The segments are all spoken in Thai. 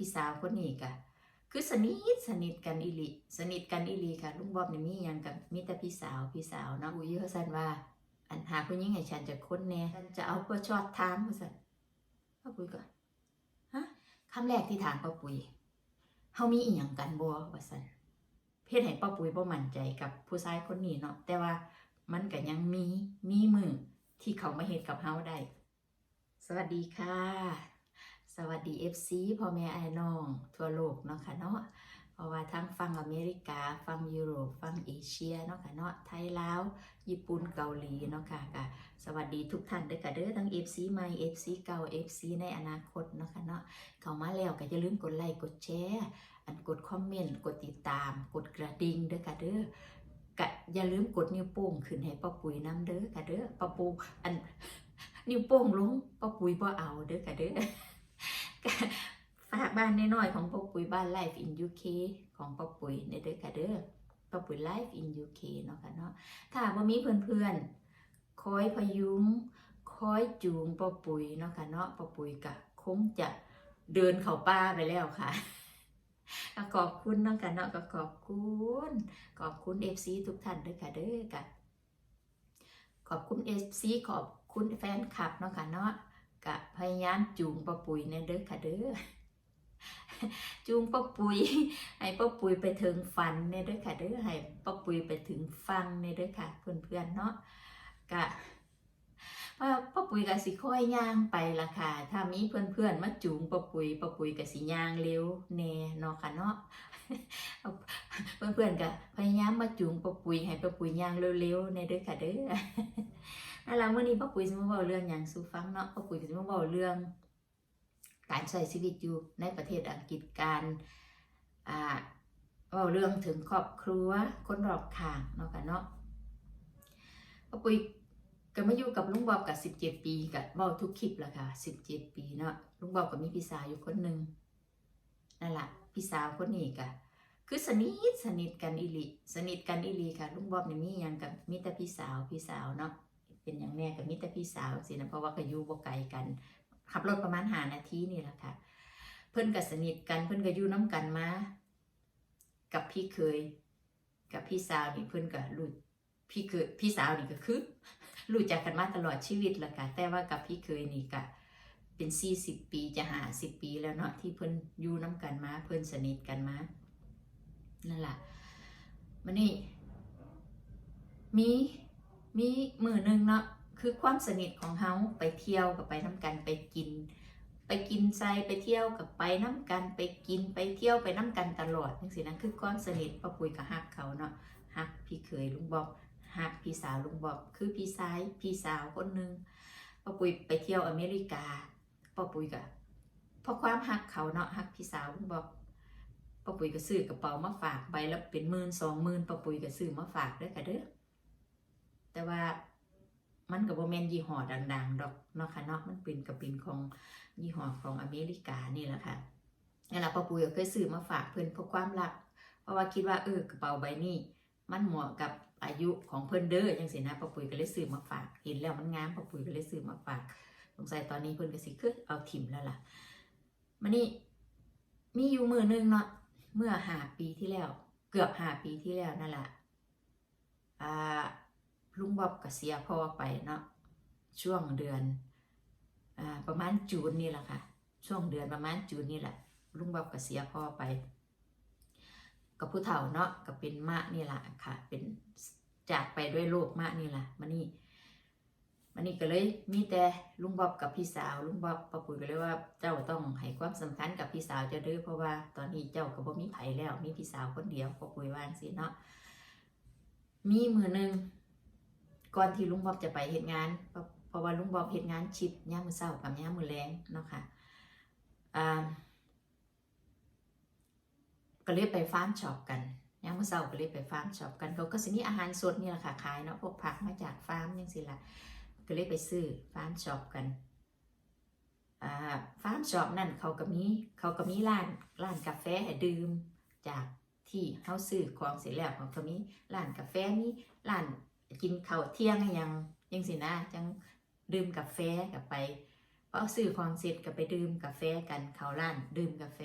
พี่สาวคนนี้ก็คือสนิทสนิทกันอีหลีสนิทกันอีหลีค่ะลุงบอบนี่มีหยังกับมีแต่พี่สาวพี่สาวเนาะอุ้ยเขาสั่นว่า อันหาผู้หญิงให้ฉันจะค้นแน่ฉันจะเอาเพื่อชอดถามเขาสั่นป้าปุ๋ยก็ฮะคำแรกที่ถามป้าปุ๋ยเฮามีอีหยังกันบ่ว่าสั่นเฮ็ดให้ป้าปุ๋ยบ่มั่นใจกับผู้ชายคนนี้เนาะแต่ว่ามันก็ยังมีมีมือที่เขามาเฮ็ดกับเฮาได้ สวัสดีค่ะ สวัสดี FC พ่อแม่ไอ้น้อง ทั่วโลกเนาะค่ะเนาะเพราะว่าทั้งฟังอเมริกาฟังยุโรปฟังเอเชียเนาะค่ะเนาะไทยลาวญี่ปุ่นเกาหลีเนาะค่ะก็สวัสดีทุกท่านเด้อค่ะเด้อทั้ง FC ใหม่ FC เก่า FC ในอนาคตเนาะค่ะเนาะเข้ามาแล้วก็อย่าลืมกดไลค์กดแชร์อันกดคอมเมนต์กดติดตาม กดกระดิ่งเด้อค่ะเด้อก็อย่าลืมกดนิ้วโป้งขึ้นให้ป้าปุ๋ยน้ำเด้อค่ะเด้อป้าปูอันนิ้วโป้งลงป้าปุ๋ยบ่เอาเด้อค่ะเด้อ ฝากบ้านน้อยๆของป้าปุ๋ยบ้าน Life in UK ของป้าปุ๋ยในเด้อค่ะเด้อป้าปุ๋ย Life in UK เคเนาะค่ะเนาะถ้าบ่มีเพื่อนๆคอยพยุงคอยจูงป้าปุ๋ยเนาะค่ะเนาะป้าปุ๋ยก็คงจะเดินเข้าป่าไปแล้วค่ะขอบคุณเนาะค่ะเนาะก็ขอบคุณขอบคุณ FC ทุกท่านเด้อค่ะเด้อค่ะขอบคุณ FC ขอบคุณแฟนคลับเนาะค่ะเนาะ กะพยายามจูงป้าปุ๋ยเนี่ยเด้อค่ะเด้อจูงป้าปุ๋ยให้ป้าปุ๋ยไปถึงฝันเนี่ยเด้อค่ะเด้อให้ป้าปุ๋ยไปถึงฟังเนี่ยเด้อค่ะเพื่อนๆเนาะกะว่าป้าปุ๋ยก็สิค่อยย่างไปละค่ะ ถ้ามีเพื่อนๆมาจูงป้าปุ๋ยป้าปุ๋ยก็สิย่างเร็วแน่เนาะค่ะเนาะเพื่อนๆก็พยายามมาจูงป้าปุ๋ยให้ป้าปุ๋ยย่างเร็วๆเนี่ยเด้อค่ะเด้อ นั่นละเมื่อนี้ป้าปุ๋ยจะมาบอกเรื่องอย่างสู่ฟังเนาะป้าปุ๋ยจะมาบอกเรื่อง การใช้ชีวิตอยู่ในประเทศอังกฤษการอ่าเว่าเรื่องถึงครอบครัวคนรอบข้างเนาะค่ะเนาะป้าปุ๋ยก็มาอยู่กับลุงบอบกับสิบเจ็ดปีกับเว้าทุกคลิปแหละค่ะสิบเจ็ดปีเนาะลุงบอบกับมีพี่สาวอยู่คนหนึ่งนั่นแหละพี่สาวคนนี้กะคือสนิทสนิทกันอีหลีสนิทกันอีหลีค่ะลุงบอบนี่มีหยังกับมีแต่พี่สาวพี่สาวเนาะ เป็นอย่างแน่กับมิตรพี่สาวสินะเพราะว่าก็อยู่บ่ไกลกัน ขับรถประมาณหานาทีนี่แหละค่ะ เพิ่อนก็สนิทกันเพิ่อนก็อยู่น้กันมากับพี่เคย กับพี่สาวนี่เพิ่อนก็รู้พี่เคยพี่สาวนี่ก็คือรู้จักกันมาตลอดชีวิตละค่ะแต่ว่ากับพี่เคยนี่ก็เป็นสี่สิบปีจะหาสิบปีแล้วเนาะที่เพิ่อนอยู่น้กันมาเพิ่อนสนิทกันมานั่นแหละมันนี่มี มีมือหนึ่งเนาะคือความสนิทของเฮาไปเที่ยวกับไปน้ำกันไปกิน ไปกินไซไปเที่ยวกับไปน้ำกันไปกินไปเที่ยวไปน้ำกันตลอดจังสินะคือความสนิทป้าปุยกับฮักเขาเนาะฮักพี่เคยลุงบอกฮักพี่สาวลุงบอกคือพี่ชายพี่สาวคนหนึ่งป้าปุยไปเที่ยวอเมริกาป้าปุยกับเพราะความฮักเขาเนาะฮักพี่สาวลุงบอกป้าปุยก็ซื้อกระเป๋ามาฝากใบละเป็นหมื่นสองหมื่นป้าปุยก็ซื้อมาฝากเด้อค่ะเด้อ แต่ว่ามันกับโบแมนยี่ห้อดังๆ ดอกเนาะค่ะเนาะมันเป็นกระปินของยี่ห้อของอเมริกานี่แหละค่ะนี่แหละป้าปุยก็เคยซื้อมาฝากเพิ่อนเพราะความรัก เพราะว่าคิดว่าเออกระเป๋าใบนี้ มันเหมาะกับอายุของเพิ่อนเด้อจังสินะป้าปุยก็เลยซื้อมาฝากเห็นแล้วมันงามป้าปุยก็เลยซื้อมาฝากสงสัยตอนนี้เพิ่อนก็สิคือเอาถิ่มแล้วล่ะมันนี่มีอยู่มือหนึงเนาะเมื่อหาปีที่แล้ว เกือบหาปีที่แล้วนั่นแหละอ่า ลุงบ๊อบก็เสียพ่อไปเนาะช่วงเดือนอประมาณจูนนี่แหละค่ะ ช่วงเดือนประมาณจูนนี่แหละ ลุงบ๊อบก็เสียพ่อไป กับผู้เฒ่าเนาะก็เป็นมะนี่แหละค่ะ เป็นจากไปด้วยโรคมะนี่แหละมันนี่มันนี่ก็เลยมีแต่ลุงบ๊อบกับพี่สาวลุงบ๊อบป้าปุ๋ยก็เลยว่าเจ้าต้องให้ความสำคัญกับพี่สาวเจ้าด้อเพราะว่าตอนนี้เจ้าก็บ่มีไผแล้วมีพี่สาวคนเดียวป้าปุ๋ยว่าจังซี่เนาะมีมือหนึ่ง ก่อนที่ลุงบอบจะไปเฮ็ดงาน เพราะว่าลุงบอบเฮ็ดงานชิปย่ามมื้อเช้ากับย่ามมื้อแลงเนาะค่ะอ่าก็เลยไปฟาร์มช็อปกันย่ามมื้อเช้าก็เลยไปฟาร์มช็อปกันเขาก็สิมีอาหารสดนี่แหละค่ะขายเนาะพวกผักมาจากฟาร์มจังซี่ล่ะก็เลยไปซื้อฟาร์มช็อปกันฟาร์มช็อปนั่นเขาก็มีเขาก็มีร้านร้านกาแฟให้ดื่มจากที่เฮาซื้อของเสร็จแล้วเขาก็มีร้านกาแฟมีร้าน กินข้าวเที่ยงยังยังสินะจังดื่มกาแฟกับไปพอซื้อของเสร็จก็ไปดื่มกาแฟกันเขาร้าน ดื่มกาแฟ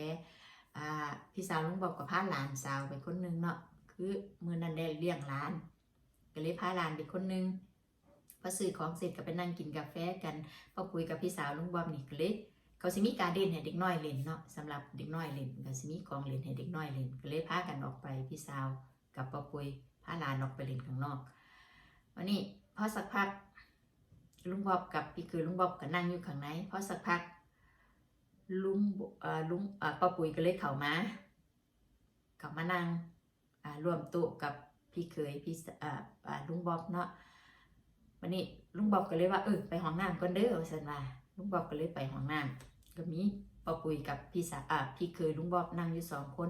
อ่าพี่สาวลุงบอกกับพาหลานสาวไปคนหนึงเนาะคือมือนั้นได้เลี้ยงหลาน ก็เลยพาหลานไปคนหนึงพอซื้อของเสร็จก็ไปนั่งกินกาแฟกันพอคุยกับพี่สาวลุงบอมนี่ก็เลยเขาสิมีการเล่นให้เด็กน้อยเล่นเนาะสำหรับเด็กน้อยเล่นก็สิมีของเล่นให้เด็กน้อยเล่นก็เลยพากันออกไปพี่สาวกับป้าปุยพาหลานออกไปเล่นข้างนอก วันนี้พอสักพัก ลุงบอบกับพี่คือลุงบอบก็นั่งอยู่ข้างในพอสักพัก ลุงลุงป้าปุ๋ยก็เลยเข้ามาเข้ามานั่งรวมโต๊ะกับพี่เคยพี่ลุงบอบเนาะวันนี้ลุงบอบก็เลยว่าเออไปห้องน้ำก่อนเด้อสันว่าลุงบอบก็เลยไปห้องน้ำก็มีป้าปุ๋ยกับพี่สาอ่าพี่เคยลุงบอบนั่งอยู่สองคน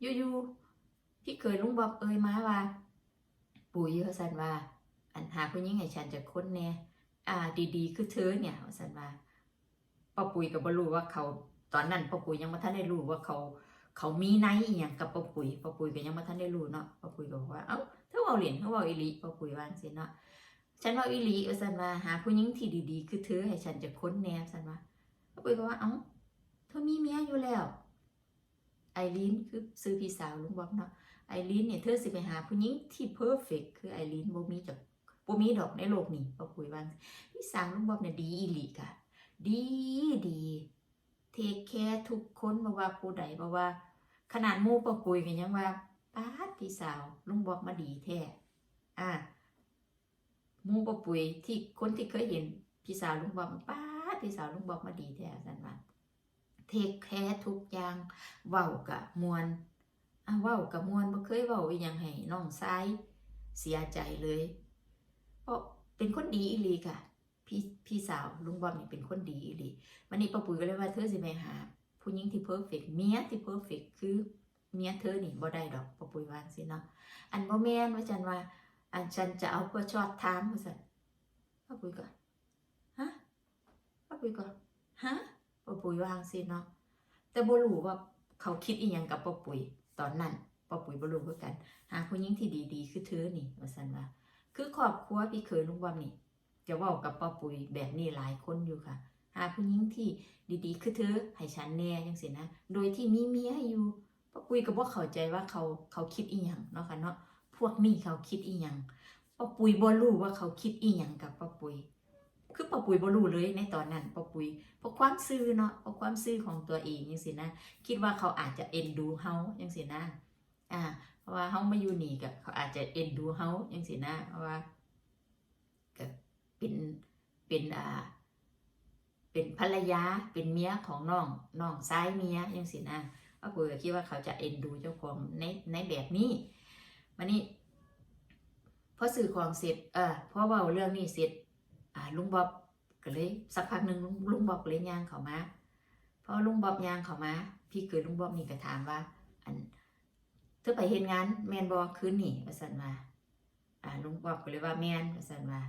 อยู่ๆพี่เคยลุงบอบเอ่ยมาว่า ปุ๋ยว่าซั่นว่า อันหาผู้หญิงให้ฉันจะค้นแน่อ่า ดีๆ คือเธอเนี่ยว่าซั่นว่าป้าปุ๋ยก็บ่รู้ว่าเขาตอนนั้นป้าปุ๋ยยังบ่ทันได้รู้ว่าเขา เขามีในอีหยังกับป้าปุ๋ยป้าปุ๋ยก็ยังบ่ทันได้รู้เนาะป้าปุ๋ยก็บอกว่าเอ้าเธอเว้าเล่นเธอเว้าอีหลีป้าปุ๋ยว่าจังซี่เนาะฉันว้าอีหลีว่าซั่นว่าหาผู้หญิงที่ดีๆ คือเธอให้ฉันจะค้นแน่ซั่นว่าป้าปุ๋ยก็ว่าเอ้าเธอมีเมียอยู่แล้วไอรีนคือซื้อพี่สาวลุงบอกเนาะ ไอรีนเนี่ยเธอสิไปหาผู้หญิงที่เพอร์เฟกคือไอรีนบ่มีจักบ่มีดอกในโลกนี้ป้าปุ๋ยว่าพี่สางลุงบอบเนี่ยดีอีหลีค่ะดีดีเทคแคร์ทุกคนบ่ว่าผู้ใดบ่ว่า ขนาดมู่ป้าปุ๋ยก็ยังว่าป้าพี่สาวลุงบอบมาดีแท้อ่ามู่ป้าปุ๋ยที่คนที่เคยเห็นพี่สาวลุงบอบป้าพี่สาวลุงบอบมาดีแท้ซั่นว่าเทคแคร์ทุกอย่างเว้ากะมวน อะเว้ากะมวนบ่เคยเว้าอีหยังให้น้องชายเสียใจเลย เพราะเป็นคนดีอีหลีค่ะ พี่พี่สาวลุงบอมนี่เป็นคนดีอีหลีวันนี้ป้าปุ๋ยก็เลยว่าเธอสิไปหา ผู้หญิงที่เพอร์เฟกเมียที่เพอร์เฟกคือเมียเธอนี่บ่ได้ดอกป้าปุ๋ยว่าสิเนาะอันบ่แม่นว่าจันว่า อันฉันจะเอาเพื่อชอดทามว่าซั่นป้าปุ๋ยก็ฮะป้าปุ๋ยก็ฮะป้าปุ๋ยว่างซี่เนาะแต่บ่รู้ว่าเขาคิดอีหยังกับป้าปุ๋ย ตอนนั้นป้าปุ๋ยบรู้คือกัน หาผู้หญิงที่ดีๆ คือเธอนี่ว่าซั่นว่า คือครอบครัวพี่เคยลุงบอมนี่ จะว่ากับป้าปุ๋ยแบบนี้หลายคนอยู่ค่ะ หาผู้หญิงที่ดีๆ คือเธอให้ฉันแน่จังสินะ โดยที่มีเมียอยู่ป้าปุ๋ยก็บ่เข้าใจว่าเขาเขาคิดอีหยังเนาะค่ะเนาะพวกนี้เขาคิดอีหยังป้าปุ๋ยบ่รู้ว่าเขาคิดอีหยังกับป้าปุ๋ย คือป้าปุ๋ยบ่รู้เลยในตอนนั้นป้าปุ๋ยเพราะความซื่อเนาะเพราะความซื่อของตัวเองจังสินะคิดว่าเขาอาจจะเอ็นดูเฮาจังสินะอ่า เพราะว่าเฮามาอยู่นี่ก็เขาอาจจะเอ็นดูเฮาจังซี่นะเพราะว่าก็เป็นเป็นอ่าเป็นภรรยาเป็นเมียของน้องน้องซ้ายเมียจังซี่นะว่าปุ๋ยก็คิดว่าเขาจะเอ็นดูเจ้าของในในแบบนี้มานี่พอสื่อของเสร็จเออพอเว้าเรื่องนี้เสร็จ ลุงบ๊อบก็เลยสักพักหนึ่งลุงบ๊อบก็เลยย่างเข้ามาพอลุงบ๊อบย่างเข้ามาพี่เคยลุงบ๊อบนี่ก็ถามว่า อันเธอไปเห็นงานแมนบอคืนนี่ว่าสันว่าอ่าลุงบอบก็เลยว่าแมนว่าสันว่า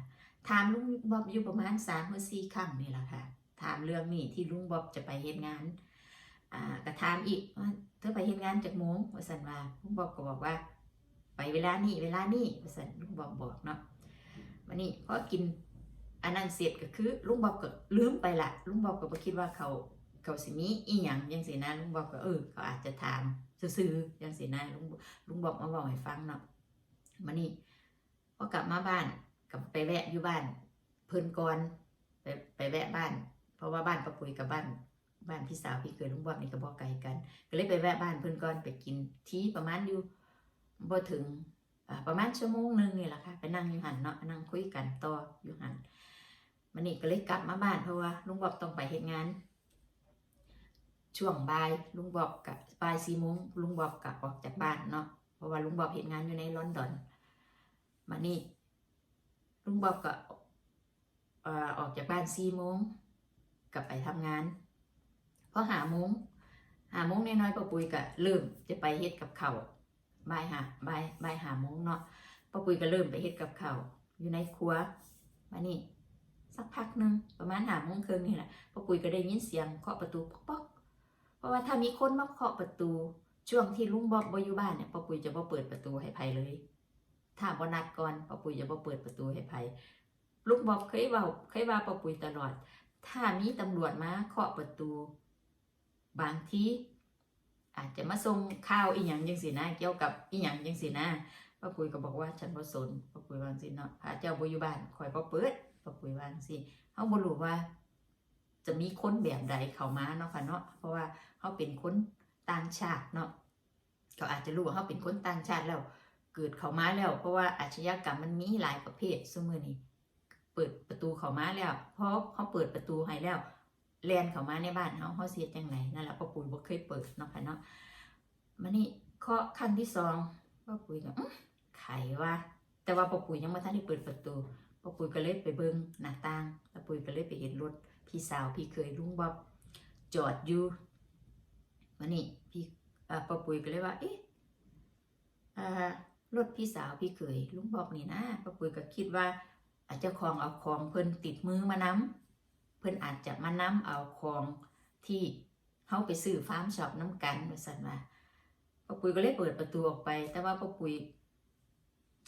ถามลุงบอบอยู่ประมาณสามหรือสี่ครั้งนี่แหละค่ะ ถามเรื่องนี้ที่ลุงบอบจะไปเห็นงานอ่าก็ถามอีกว่าเธอไปเห็นงานจากโมงว่าสันว่าลุงบอบก็บอกว่า ไปเวลานี้เวลานี้ว่าสันลุงบอบบอกเนาะวันนี้พอกิน อันนั้นเสร็จก็คือลุงบอบก็ลืมไปละลุงบอบก็บ่คิดว่าเขาเขาสิมีอีหยังยังสินะลุงบอบก็เออเขาอาจจะถามซื่อๆยังสินะลุงลุงบอกมาบอกให้ฟังเนาะมานี่พอกลับมาบ้านกลับไปแวะอยู่บ้าน เพิ่นก่อนไปไปแวะบ้าน เพราะว่าบ้านป้าปุ๋ยกับบ้านบ้านพี่สาวพี่เคยลุงบอกนี่ก็บอกไกลกัน ก็เลยไปแวะบ้านเพิ่นก่อนไปกินที่ประมาณอยู่บ่ถึงประมาณชั่วโมงหนึ่งนี่แหละค่ะ ไปนั่งอยู่หันเนาะนั่งคุยกันต่ออยู่หัน มันนี่ก็เลยกลับมาบ้านเพราะว่าลุงบอกต้องไปเฮ็ดงาน ช่วงบ่ายลุงบอกกับบ่ายสี่โมงลุงบอกกับออกจากบ้านเนาะเพราะว่าลุงบอกเห็นงานอยู่ในลอนดอนมานี่ลุงบอกก็เอ่อกจากบ้านสี่โมงกลับไปทำงานพอหาโมงหาโมงน้อยๆป้าปุ๋ยก็เริ่มจะไปเฮ็ดกับเขาบ่ายหาบ่ายบ่ายหาโมงเนาะป้าปุ๋ยก็เริ่มไปเฮ็ดกับเขาอยู่ในครัวมานี่ สักพักหนึ่งประมาณหาโมงครึ่งนี่แหละป้าปุ๋ยก็ได้ยินเสียงเคาะประตูป๊อกๆเพราะว่าถ้ามีคนมาเคาะประตู ช่วงที่ลุงบอบบอยู่บ้านเนี่ยป้าปุ๋ยจะบ่เปิดประตูให้ไผเลย ถ้าบ่นัดก่อนป้าปุ๋ยจะบ่เปิดประตูให้ไผลุงบอบเคยว้าเคยว่าป้าปุ๋ยตลอด ถ้ามีตำรวจมาเคาะประตู บางทีอาจจะมาส่งข่าวอีหยังจังสินะเกี่ยวกับอีหยังจังสินะป้าปุ๋ยก็บอกว่าฉันบ่สนป้าปุ๋ยวางสิเนาะพระเจ้าบ่อยู่บ้านคอยบ่เปิด ป้าปุ๋ยวางสิเฮาบ่รู้ว่า จะมีคนแบบใดเข้ามาเนาะค่ะเนาะเพราะว่าเฮาเป็นคนต่างชาติเนาะเขาอาจจะรู้ว่าเฮาเป็นคนต่างชาติแล้ว เกิดเข้ามาแล้ว เพราะว่าอาชญากรรมมันมีหลายประเภทซุมื้อนี้เปิดประตูเข้ามาแล้วเพราะเขาเปิดประตูให้แล้วแลนเข้ามาในบ้านเฮาเฮาเสียจังไงนั่นแหละป้าปุ๋ยบ่เคยเปิดเนาะค่ะเนาะมานี่ข้อขั้นที่สองป้าปุ๋ยก็อื้อไขว่าแต่ว่าป้าปุ๋ยยังบ่ทันได้เปิดประตู ป้าปุ๋ยก็เลยไปเบิ่งหน้าต่างป้าปุ๋ยก็เลยไปเห็นรถพี่สาวพี่เคยลุงบ๊อบจอดอยู่มานี่พี่อ่าป้าปุ๋ยก็เลยว่า เอ๊ะรถพี่สาวพี่เคยลุงบ๊อบนี่นะป้าปุ๋ยก็คิดว่าอาจจะของเอาของเพิ่นติดมือมานำเพิ่นอาจจะมานำเอาของที่เฮาไปซื้อฟาร์มช็อปน้ำกันว่าซั่นว่าป้าปุ๋ยก็เลยเปิดประตูออกไป แต่ว่าป้าปุ๋ย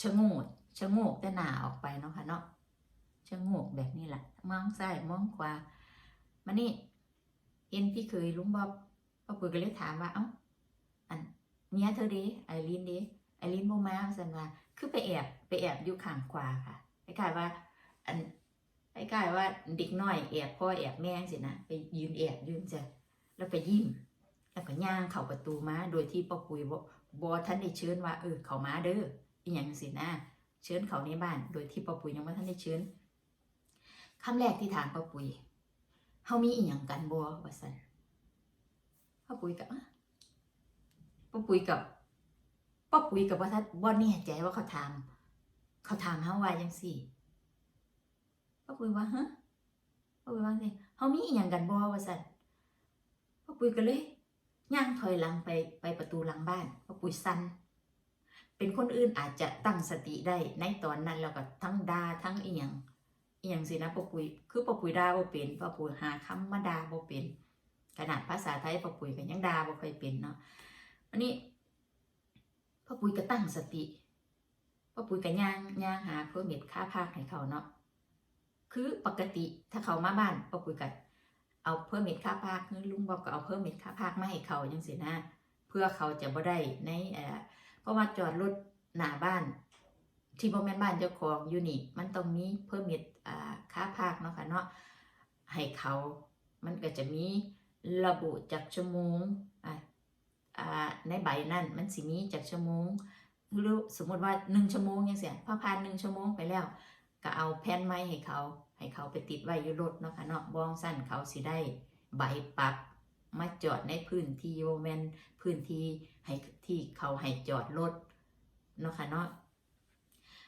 ชะโงก ชะโงกแต่หน้าออกไปเนาะค่ะเนาะชะโงกแบบนี้แหละมองซ้ายมองขวามานี่เห็นพี่เคยลุงบ๊อบป้าปุ๋ยก็เลยถามว่าเอ้าอันเมียเธอเด้ไอรีนเด้ไอรีนบ่มาว่าซั่นว่าคือไปแอบไปแอบอยู่ข้างขวาค่ะคล้กายว่า อันคล้กายว่าเด็กน้อยแอบพ่อแอบแม่สินะไปยืนแอบยืนจะแล้วก็ยิ้มแล้วก็ย่างเข้าประตูมาโดยที่ป้าปุ๋ยบ่บ่ท่านได้เชิญว่าเออเขามาเด้ออีหยังสินะ เชิญเขาในบ้าน โดยที่ป้าปุ๋ยยังบ่ทันได้เชิญคำแรกที่ถามป้าปุ๋ยเฮามีอีหยังกันบ่ว่าซั่นป้าปุ๋ยก็อะป้าปุ๋ยกับป้าปุ๋ยกับว่าท่านบ่แน่ใจว่าเขาถามเขาถามเฮาว่าจังซี่ป้าปุ๋ยว่าฮะป้าปุ๋ยว่าจังเฮามีอีหยังกันบ่ว่าซั่นป้าปุ๋ยก็เลยย่างถอยหลังไปไปประตูหลังบ้านป้าปุ๋ยสั่น เป็นคนอื่นอาจจะตั้งสติได้ในตอนนั้นแล้วก็ทั้งด่าทั้งเอียังอียงสินะปปุยคือปปุยด่าบ่เป็นป้าปุ๋ยหาคำมาด่าบ่เป็นขนาดภาษาไทยปปุยก็ยังด่าบ่ค่อยเป็นเนาะอันนี้ปปุยก็ตั้งสติปปุยก็ย่างย่างหาเพื่อเม็ดค่าภาคให้เขาเนาะคือปกติถ้าเขามาบ้านปปุยก็เอาเพิ่มเม็ดค่าภาคคือลุงบอกก็เอาเพิ่มเม็ดค่าภาคมาให้เขาจังสินะ เพื่อเขาจะบ่ได้ในเอ่อ เพราะว่าจอดรถหน้าบ้าน ที่บ่แม่นบ้านเจ้าของอยู่นี่ มันต้องมีเพิ่มม็ดอ่าค่าภาคเนาะค่ะเนาะให้เขา มันก็จะมีระบุจากชั่วโมงอ่าอ่าในใบนั่นมันสิมีจากชั่วโมงหรือสมมติว่าหนึ่งชั่วโมงยังเสียพอผ่านหนึ่งชั่วโมงไปแล้ว ก็เอาแผ่นไม้ให้เขา ให้เขาไปติดไว้อยู่รถเนาะค่ะเนาะบองสั้นเขาสิได้ใบปรับ มาจอดในพื้นที่โมเมนพื้นที่ให้ที่เขาให้จอดรถเนาะค่ะเนาะ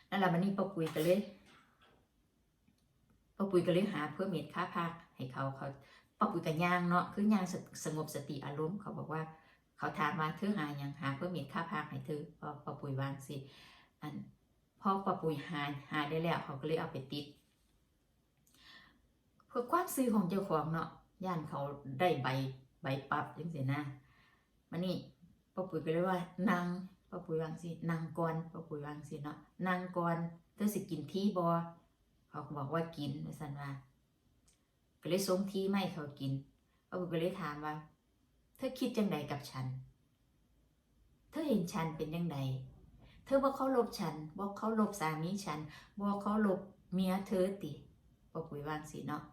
นั่นแหละมันนี่ป้าปุยก็เลยป้าปุยก็เลยหาเพื่อเม็ดค่าพักให้เขาเขาป้าปุยกับย่างเนาะคือย่างสสงบสติอารมณ์เขาบอกว่า เขาถามมาเธอหาอย่างหาเพื่อเมีค่าพักให้เธอพอปอปุ๋ยวางสิอันพอปอปุ๋ยหาหาได้แล้วเขาก็เลยเอาไปติดเพื่อความซื้อของเจ้าของเนาะย่านเขาได้ใบ ใบปับจังสินะมานี่ปอปุ๋ยก็เลยว่านางปอปุ๋ยวางสินางก่อนปอปุ๋ยวางสิเนาะนางก่อนเธอสิกินที่บอเขาบอกว่ากินว่าสันว่าก็เลยส่งที่ไม่เขากินปอปุ๋ยก็เลยถามว่า เธอคิดจังใดกับฉัน เธอเห็นฉันเป็นยังไงเธอบอกเขาลบฉันบอกเขาลบสามีฉันบอกเขาลบเมียเธอติบอกปุ๋ยวางสิเนาะ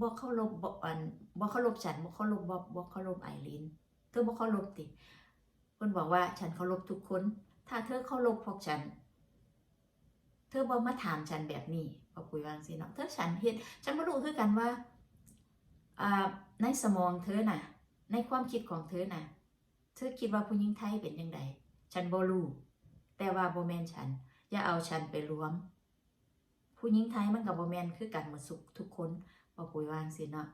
บอกเขาลบบอกอันบอกเขาลบฉันบอกเขาลบบอกบอกเขาลบไอรินเธอบอกเขาลบติคนบอกว่าฉันเขาลบทุกคน ถ้าเธอเขาลบพวกฉัน เธอบอกมาถามฉันแบบนี้บอกปุ๋ยวางสิเนาะเธอฉันเห็นฉันไม่รู้คือกันว่าอ่าในสมองเธอน่ะ ในความคิดของเธอน่ะ เธอคิดว่าผู้หญิงไทยเป็นยังไงฉันบ่รู้แต่ว่าบ่แมนฉัน อย่าเอาฉันไปรวม ผู้หญิงไทยมันกับบ่แมนคือกันหมดสุขทุกคน บ่ปุ๋ยวางสิเนาะ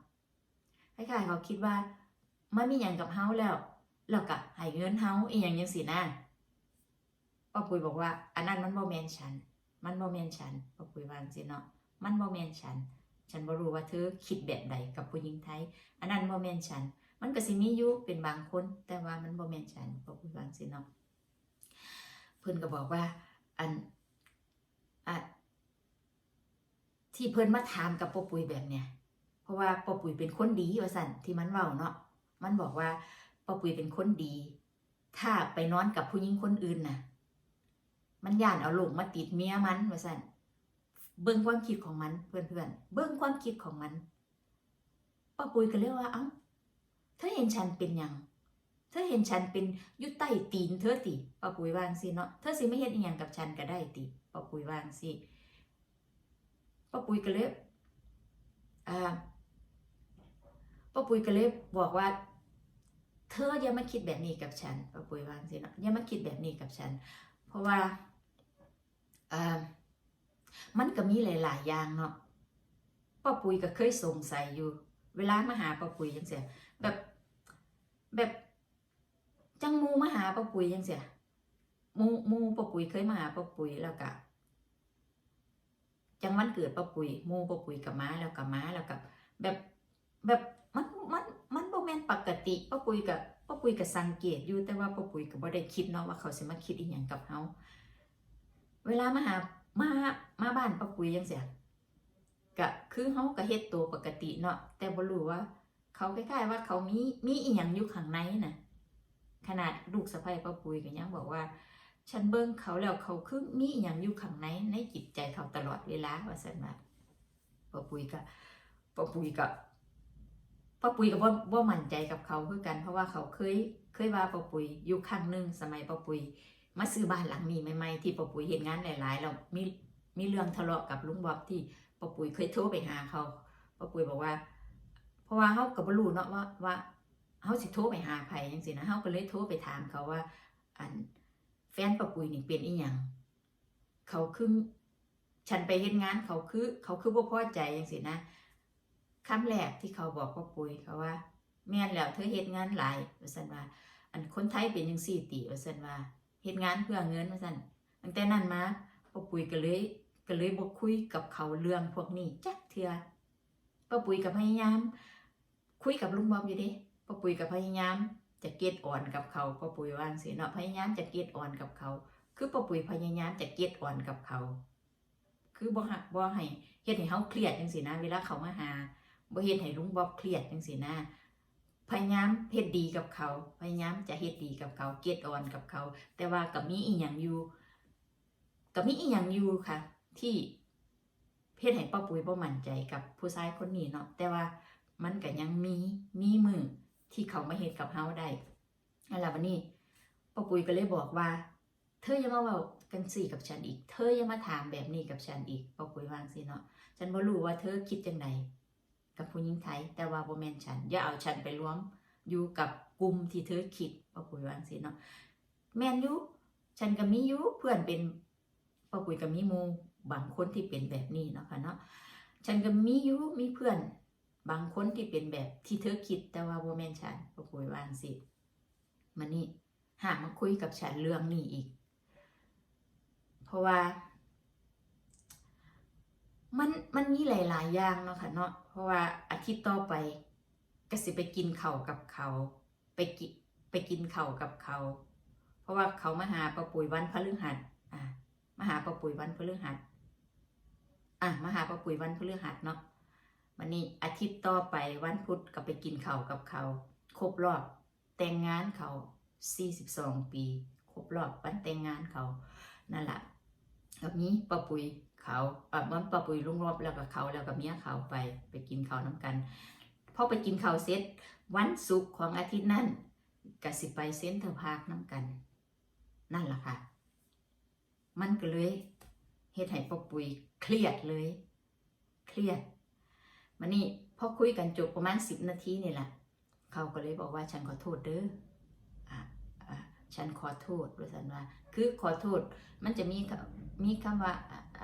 คล้ายเขาคิดว่ามันมีหยังกับเฮาแล้วแล้วก็ให้เงินเฮาอีหยังจังซี่นะป้าปุ๋ยบอกว่า อันนั้นมันบ่แมนฉัน มันบ่แมนฉันป้าปุ๋ยวางสิเนาะมันบ่แมนฉัน ฉันบ่รู้ว่าเธอคิดแบบใดกับผู้หญิงไทย อันนั้นบ่แมนฉัน มันก็สิมีอยู่เป็นบางคน แต่ว่ามันบ่แมนฉันบ่พูดบางสิเนาะเพิ่อนก็บอกว่าอันอะ ที่เพิ่นมาถามกับป้าปุ๋ยแบบเนี้ยเพราะว่าป้าปุ๋ยเป็นคนดีว่าสั่นที่มันเว้าเนาะมันบอกว่าป้าปุ๋ยเป็นคนดี ถ้าไปนอนกับผู้หญิงคนอื่นน่ะ มันย่านเอาลูกมาติดเมียมันว่าสั่นเบิ่งความคิดของมันเพื่อนๆเบิ่งความคิดของมันป้าปุ๋ยก็เลยว่าเอ้าเธอเห็นฉันเป็นยังเธอเห็นฉันเป็นยู่ใต้ตีนเธอติป้าปุ๋ยวางสิเนาะเธอสิไม่เฮ็ดอีหยังกับฉันก็ได้ติป้าปุ๋ยวางสิ ป้าปุ๋ยก็เลยอ่าป้าปุ๋ยก็เลยบอกว่า เธออย่ามาคิดแบบนี้กับฉันป้าปุ๋ยวางสิเนาะอย่ามาคิดแบบนี้กับฉัน เพราะว่าอ่ามันก็มีหลาย ๆ อย่างเนาะป้าปุ๋ยก็เคยสงสัยอยู่ เวลามาหาป้าปุ๋ยจังเสียแบบแบบจังมูมาหาป้าปุ๋ยจังเสียมูมูป้าปุ๋ยเคยมาหาป้าปุ๋ยแล้วก็ จังวันเกิดป้าปุ๋ยมูป้าปุ๋ยกับม้าแล้วกับม้าแล้วกับ แบบแบบมันมันมันโมเมนปกติป้าปุ๋ยกับป้าปุ๋ยกับสังเกตอยู่แต่ว่าป้าปุ๋ยก็บ่ได้คิดเนาะว่าเขาสิมาคิดอีหยังกับเฮาเวลามาหามามาบ้านป้าปุ๋ยจังเสียก็คือเฮาก็เฮ็ดตัวปกติเนาะแต่บ่รู้ว่า เขาคล้ๆว่าเขามีมีอีหยังอยู่ข้างในน่ะขนาดลูกสะใภ้ป้าปุ๋ยก็ยังบอกว่า ฉันเบิ่งเขาแล้วเขาคือมีอีหยังอยู่ข้างในในจิตใจเขาตลอดเวลาว่าซั่นว่าป้าปุ๋ยก็ป้าปุ๋ยก็ป้าปุ๋ยก็บ่บ่มั่นใจกับเขาคือกัน เพราะว่าเขาเคยเคยว่าป้าปุ๋ยอยู่ครั้งหนึงสมัยป้าปุ๋ยมาซื้อบ้านหลังนี้ใหม่ๆที่ป้าปุ๋ยเฮ็ดงานหลายๆแล้วมีมีเรื่องทะเลาะกับลุงบ๊อบที่ป้าปุ๋ยเคยโทรไปหาเขาป้าปุ๋ยบอกว่า เพราะว่าเฮาก็บ่รู้เนาะว่าว่าเฮาสิโทรไปหาไผจังซี่นะเฮาก็เลยโทรไปถามเขาว่า อัน แฟนป้าปุ๋ยนี่เป็นอีหยังเขาคือฉันไปเฮ็ดงานเขาคือ เขาคือบ่พอใจจังซี่นะคำแรกที่เขาบอกป้าปุ๋ยเขาว่า แม่นแล้วเธอเฮ็ดงานหลายว่าซั่นว่า อันคนไทยเป็นจังซี่ติว่าซั่นว่าเฮ็ดงานเพื่อเงินว่าซั่นตั้งแต่นั้นมาป้าปุ๋ยก็เลยก็เลยบ่คุยกับเขาเรื่องพวกนี้จักเทื่อป้าปุ๋ยกับพยายาม คุยกับลุงบอมอยู่ดิป้าปุ๋ยกับพยายาม จะเกตอ่อนกับเขาป้าปุ๋ยว่างสิเนาะพยายามจะเกตอ่อนกับเขา คือป้ปุ๋ยพยายามจะเกตอ่อนกับเขา คือบ่ฮะบ่ให้เฮ็ดให้เฮาเครียดจังซี่นะเวลาเขามาหาบ่เฮ็ดให้ลุงบ๊อบเครียดจังซี่นะพยายามเฮ็ดดีกับเขา พยายามจะเฮ็ดดีกับเขา เกตอ่อนกับเขา แต่ว่าก็มีอีหยังอยู่ก็มีอีหยังอยู่ค่ะ ที่เฮ็ดให้ป้าปุ๋ยบ่มั่นใจกับผู้ชายคนนี้เนาะแต่ว่ามันก็ยังมีมีมือ ที่เขามาเฮ็ดกับเฮาได้นั่นแหละวันนี้ป้าปุ๋ยก็เลยบอกว่า เธออย่ามาว้ากันสี่กับฉันอีก เธออย่ามาถามแบบนี้กับฉันอีกป้าปุ๋ยวางสิเนาะฉันบ่รู้ว่าเธอคิดจังไดกับผู้หญิงไทย แต่ว่าบ่แม่นฉัน อย่าเอาฉันไปรวมอยู่กับกลุ่มที่เธอคิดป้าปุ๋ยวางสิเนาะแม่นอยู่ฉันก็มีอยู่เพื่อนเป็นป้าปุ๋ยก็มีมู่บางคนที่เป็นแบบนี้เนาะค่ะเนาะฉันก็มีอยู่มีเพื่อน บางคนที่เป็นแบบที่เธอคิดแต่ว่าบ่แม่นฉันก็คุยวางสิมานี่หามาคุยกับฉันเรื่องนี้อีก เพราะว่า มันมันมีหลาย ๆ อย่างเนาะค่ะเนาะเพราะว่าอาทิตย์ต่อไปก็สิไปกินเข้ากับเขา ไปกินไปกินเข้ากับเขา เพราะว่าเขามาหาประปุยวันพฤหัสอ่ามาหาป้าปุ๋ยวันพฤหัสอะมาหาป้าปุ๋ยวันพฤหัสเนาะ วันนี้อาทิตย์ต่อไปวันพุธก็ไปกินเขาวกับเขา ครบรอบแต่งงานเขา 42 ปี ครบรอบวันแต่งงานเขานั่นแหละแบบนี้ป้าปุ๋ยเขาอะมันป้าปุ๋ยลุงรอบแล้วก็เขาแล้วก็เมียเขาไปไปกินเขาวน้ำกันพอไปกินเขาวเสร็จวันศุกร์ของอาทิตย์นั้นกสิไปเซ็นเตอร์พาร์คน้ำกัน นั่นแหละค่ะ มันก็เลยเฮ็ดให้ป้าปุ๋ยเครียดเลย เครียด มันนี่พอคุยกันจบประมาณสิบนาทีนี่แหละเขาก็เลยบอกว่าฉันขอโทษเด้อฉันขอโทษบริษัทว่า คือขอโทษ มันจะมีมีคำว่า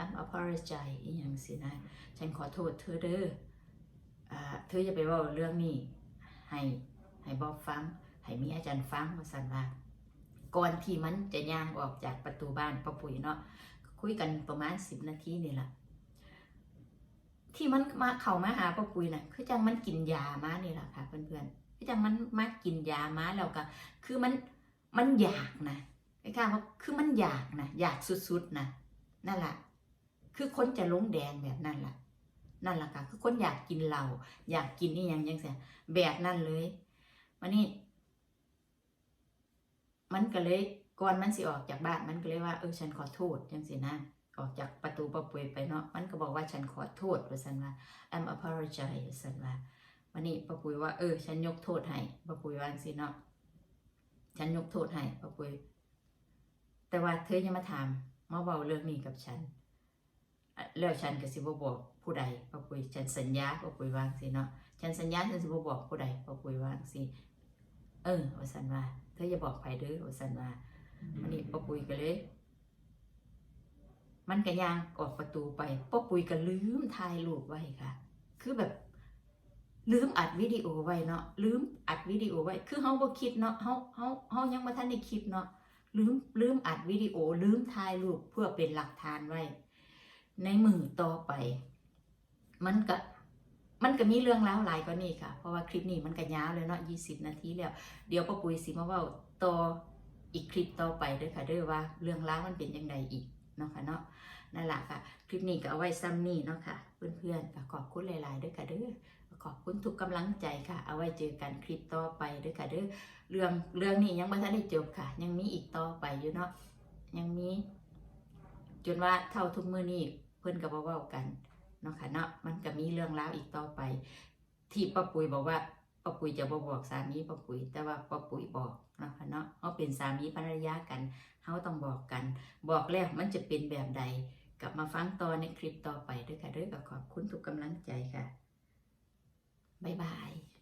I'm apologize อย่างสินะ ฉันขอโทษเธอเด้อเธออย่าไปว่าเรื่องนี้ ให้ให้บอกฟัง ให้มีอาจารย์ฟังมาสั่นว่า ก่อนที่มันจะย่างออกจากประตูบ้านป้าปุ๋ยเนาะ คุยกันประมาณสิบนาทีนี่แหละ ที่มันมาเข้ามาหาป้าปุยน่ะ คือจังมันกินยามานี่แหละค่ะ เพื่อนๆคือจังมันมากินยามาแล้วก็คือมันมันอยากนะไอ้ข้าว่าคือมันอยากนะอยากสุดๆนะนั่นแหละคือคนจะลงแดงแบบนั้นแหละนั่นแหละค่ะคือคนอยากกินเหล้าอยากกินนี่ยังยังเสียแบบนั่นเลยวันนี้มันก็เลยก่อนมันสิออกจากบ้านมันก็เลยว่าเออฉันขอโทษจังสินะ ออกจากประตูปะปุยไปเนาะมันก็บอกว่าฉันขอโทษว่าสันว่า I'm apologize ว่าสันว่าวันนี้ปะปุยว่าเออฉันยกโทษให้ปะปุยว่าจังสิเนาะฉันยกโทษให้ปะปุยแต่ว่าเธอยังมาถามมาเว้าเรื่องนี้กับฉันอะแล้วฉันก็สิบ่บอกผู้ใดปะปุยฉันสัญญาปะปุยวาจังสิเนาะฉันสัญญาฉันสิบ่บอกผู้ใดปะปุยวาจังสิเออว่าสันว่าเธออย่าบอกใครเด้อว่าสันว่ามันนี่ป้าปุยก็เลย มันก็ยางออกประตูไปป้าปุยก็ลืมถ่ายรูปไว้ค่ะ คือแบบลืมอัดวิดีโอไว้เนาะลืมอัดวิดีโอไว้ คือเฮาบ่คิดเนาะเฮาเฮาเฮายังบ่ทันได้คิดเนาะลืมลืมอัดวิดีโอลืมถ่ายรูปเพื่อเป็นหลักฐานไว้ ในมือต่อไป มันก็มันก็มีเรื่องราวหลายกว่านี้ค่ะ เพราะว่าคลิปนี้มันก็ยาวเลยเนาะ20นาทีแล้ว เดี๋ยวป้าปุยสิมาว้าต่ออีกคลิปต่อไปด้วยค่ะด้อว่าเรื่องราวมันเป็นยังไงอีก เนาะค่ะเนาะนั่นแหละค่ะ คลิปนี้ก็เอาไว้ซ้ำนี่เนาะค่ะ เพื่อนๆก็ขอบคุณหลายๆด้วยค่ะเด้อขอบคุณทุกกำลังใจค่ะ เอาไว้เจอกันคลิปต่อไปด้วยค่ะเด้อเรื่องเรื่องนี้ยังไม่ทันได้จบค่ะ ยังมีอีกต่อไปอยู่เนาะยังมี จนว่าเท่าทุกมือนี้เพื่อนก็บ่เว้ากันเนาะค่ะเนาะมันก็มีเรื่องราวอีกต่อไป ที่ป้าปุ๋ยบอกว่าป้าปุ๋ยจะบ่บอกสามีป้าปุ๋ยแต่ว่าป้าปุ๋ยบอกเนาะค่ะเนาะเขาเป็นสามีภรรยากัน เขาต้องบอกกัน บอกแล้วมันจะเป็นแบบใด กลับมาฟังต่อในคลิปต่อไปด้วยค่ะด้วยกับขอบคุณทุกกำลังใจค่ะ บ๊ายบาย